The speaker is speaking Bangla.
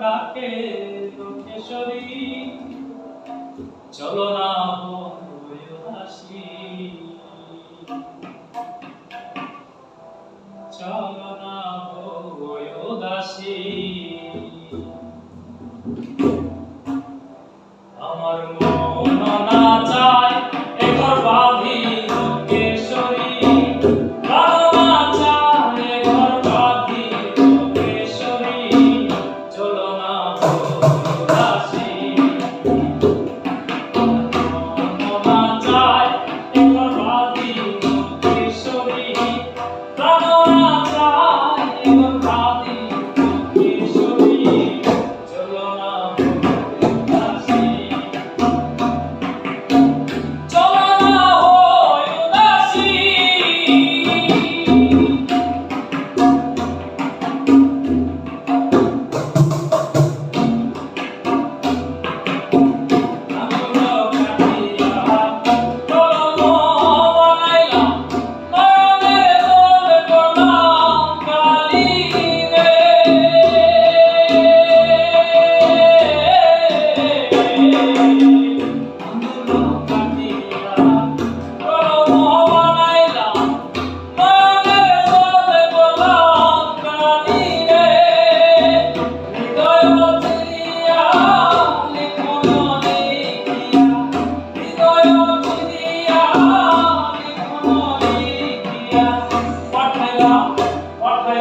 ডাকে দুঃখেশ্বরী চলো না হাসি চলো না দাসী